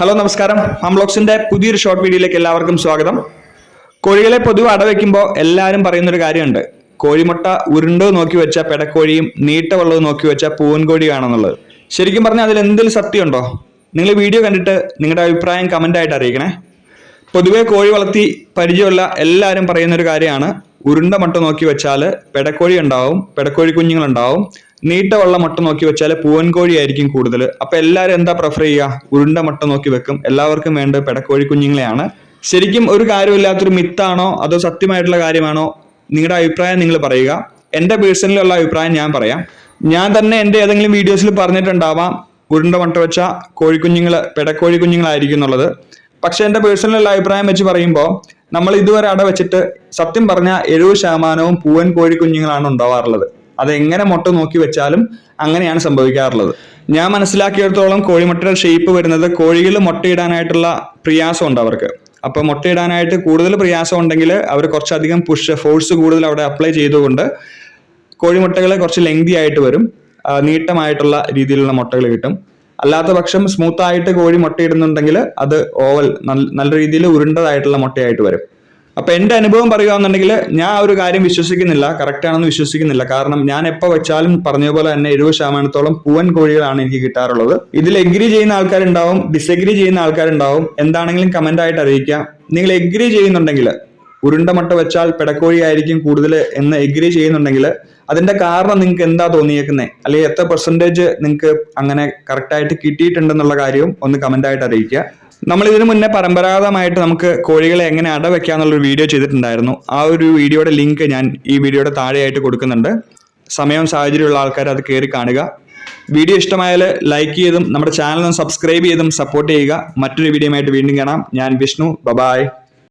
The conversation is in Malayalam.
ഹലോ നമസ്കാരം. അംബ്ലോക്സിന്റെ പുതിയൊരു ഷോർട്ട് വീഡിയോയിലേക്ക് എല്ലാവർക്കും സ്വാഗതം. കോഴികളെ പൊതുവെ അടവയ്ക്കുമ്പോൾ എല്ലാവരും പറയുന്നൊരു കാര്യമുണ്ട്. കോഴിമുട്ട ഉരുണ്ടോ നോക്കി വെച്ച പെടക്കോഴിയും നീട്ടവെള്ളവും നോക്കി വെച്ച പൂവൻ ആണെന്നുള്ളത് ശരിക്കും പറഞ്ഞാൽ അതിൽ എന്തെങ്കിലും സത്യമുണ്ടോ? നിങ്ങൾ വീഡിയോ കണ്ടിട്ട് നിങ്ങളുടെ അഭിപ്രായം കമന്റ് ആയിട്ട് അറിയിക്കണേ. പൊതുവെ കോഴി വളർത്തി പരിചയമുള്ള എല്ലാവരും പറയുന്നൊരു കാര്യമാണ്. ഉരുണ്ട മുട്ട നോക്കി വെച്ചാൽ പെടക്കോഴി ഉണ്ടാവും പെടക്കോഴി കുഞ്ഞുങ്ങളുണ്ടാവും. നീട്ടമുള്ള മുട്ട നോക്കി വെച്ചാൽ പൂവൻകോഴി ആയിരിക്കും കൂടുതൽ അപ്പൊ എല്ലാവരും എന്താ പ്രിഫർ ചെയ്യുക? ഉരുണ്ട മുട്ട നോക്കി വെക്കും. എല്ലാവർക്കും വേണ്ട പെടക്കോഴി കുഞ്ഞുങ്ങളെയാണ്. ശരിക്കും ഒരു കാര്യമില്ലാത്തൊരു മിത്താണോ? അതോ സത്യമായിട്ടുള്ള കാര്യമാണോ? നിങ്ങളുടെ അഭിപ്രായം നിങ്ങൾ പറയുക. എന്റെ പേഴ്സണലിലുള്ള അഭിപ്രായം ഞാൻ പറയാം. ഞാൻ തന്നെ എന്റെ ഏതെങ്കിലും വീഡിയോസിൽ പറഞ്ഞിട്ടുണ്ടാവാം. ഉരുണ്ട മുട്ട വെച്ച കോഴിക്കുഞ്ഞുങ്ങൾ പെടക്കോഴി കുഞ്ഞുങ്ങളായിരിക്കും എന്നുള്ളത്. പക്ഷെ എന്റെ പേഴ്സണലുള്ള അഭിപ്രായം വെച്ച് പറയുമ്പോൾ നമ്മൾ ഇതുവരെ അട വെച്ചിട്ട് സത്യം പറഞ്ഞാൽ എഴുപത് ശതമാനവും പൂവൻ കോഴി കുഞ്ഞുങ്ങളാണ് ഉണ്ടാവാറുള്ളത്. അത് എങ്ങനെ മുട്ട നോക്കി വെച്ചാലും അങ്ങനെയാണ് സംഭവിക്കാറുള്ളത്. ഞാൻ മനസ്സിലാക്കിയിടത്തോളം കോഴിമുട്ടയുടെ ഷേപ്പ് വരുന്നത് കോഴികൾ മുട്ടയിടാനായിട്ടുള്ള പ്രയാസം ഉണ്ട് അവർക്ക്. അപ്പോൾ മുട്ടയിടാനായിട്ട് കൂടുതൽ പ്രയാസം ഉണ്ടെങ്കിൽ അവർ കുറച്ചധികം പുഷ് ഫോഴ്സ് കൂടുതൽ അവിടെ അപ്ലൈ ചെയ്തുകൊണ്ട് കോഴിമുട്ടകളെ കുറച്ച് ലെങ്തി ആയിട്ട് വരും. നീട്ടമായിട്ടുള്ള രീതിയിലുള്ള മുട്ടകൾ കിട്ടും. അല്ലാത്ത പക്ഷം സ്മൂത്ത് ആയിട്ട് കോഴി മുട്ടയിടുന്നുണ്ടെങ്കിൽ അത് ഓവൽ നല്ല രീതിയിൽ ഉരുണ്ടതായിട്ടുള്ള മുട്ടയായിട്ട് വരും. അപ്പൊ എന്റെ അനുഭവം പറയുകയാണെന്നുണ്ടെങ്കിൽ ഞാൻ ഒരു കാര്യം വിശ്വസിക്കുന്നില്ല കറക്റ്റ് ആണെന്ന് വിശ്വസിക്കുന്നില്ല. കാരണം ഞാൻ എപ്പോ വെച്ചാലും പറഞ്ഞ പോലെ തന്നെ എഴുപത് ശതമാനത്തോളം പൂവൻ കോഴികളാണ് എനിക്ക് കിട്ടാറുള്ളത്. ഇതിൽ എഗ്രി ചെയ്യുന്ന ആൾക്കാരുണ്ടാവും ഡിസഗ്രി ചെയ്യുന്ന ആൾക്കാരുണ്ടാവും. എന്താണെങ്കിലും കമന്റ് ആയിട്ട് അറിയിക്കുക. നിങ്ങൾ എഗ്രി ചെയ്യുന്നുണ്ടെങ്കിൽ ഉരുണ്ട മട്ട വെച്ചാൽ പെടക്കോഴി ആയിരിക്കും കൂടുതൽ എന്ന് എഗ്രി ചെയ്യുന്നുണ്ടെങ്കിൽ അതിന്റെ കാരണം നിങ്ങൾക്ക് എന്താ തോന്നിയേക്കുന്നത് അല്ലെങ്കിൽ എത്ര പെർസെന്റേജ് നിങ്ങൾക്ക് അങ്ങനെ കറക്റ്റായിട്ട് കിട്ടിയിട്ടുണ്ടെന്നുള്ള കാര്യവും ഒന്ന് കമന്റ് ആയിട്ട് അറിയിക്കുക. നമ്മൾ ഇതിനു മുന്നേ പരമ്പരാഗതമായിട്ട് നമുക്ക് കോഴികളെ എങ്ങനെ അട വെക്കാന്നുള്ളൊരു വീഡിയോ ചെയ്തിട്ടുണ്ടായിരുന്നു. ആ ഒരു വീഡിയോയുടെ ലിങ്ക് ഞാൻ ഈ വീഡിയോയുടെ താഴെയായിട്ട് കൊടുക്കുന്നുണ്ട്. സമയവും സാഹചര്യമുള്ള ആൾക്കാർ അത് കയറി കാണുക. വീഡിയോ ഇഷ്ടമായാൽ ലൈക്ക് ചെയ്തും നമ്മുടെ ചാനൽ സബ്സ്ക്രൈബ് ചെയ്തും സപ്പോർട്ട് ചെയ്യുക. മറ്റൊരു വീഡിയോയുമായിട്ട് വീണ്ടും കാണാം. ഞാൻ വിഷ്ണു. ബബായ്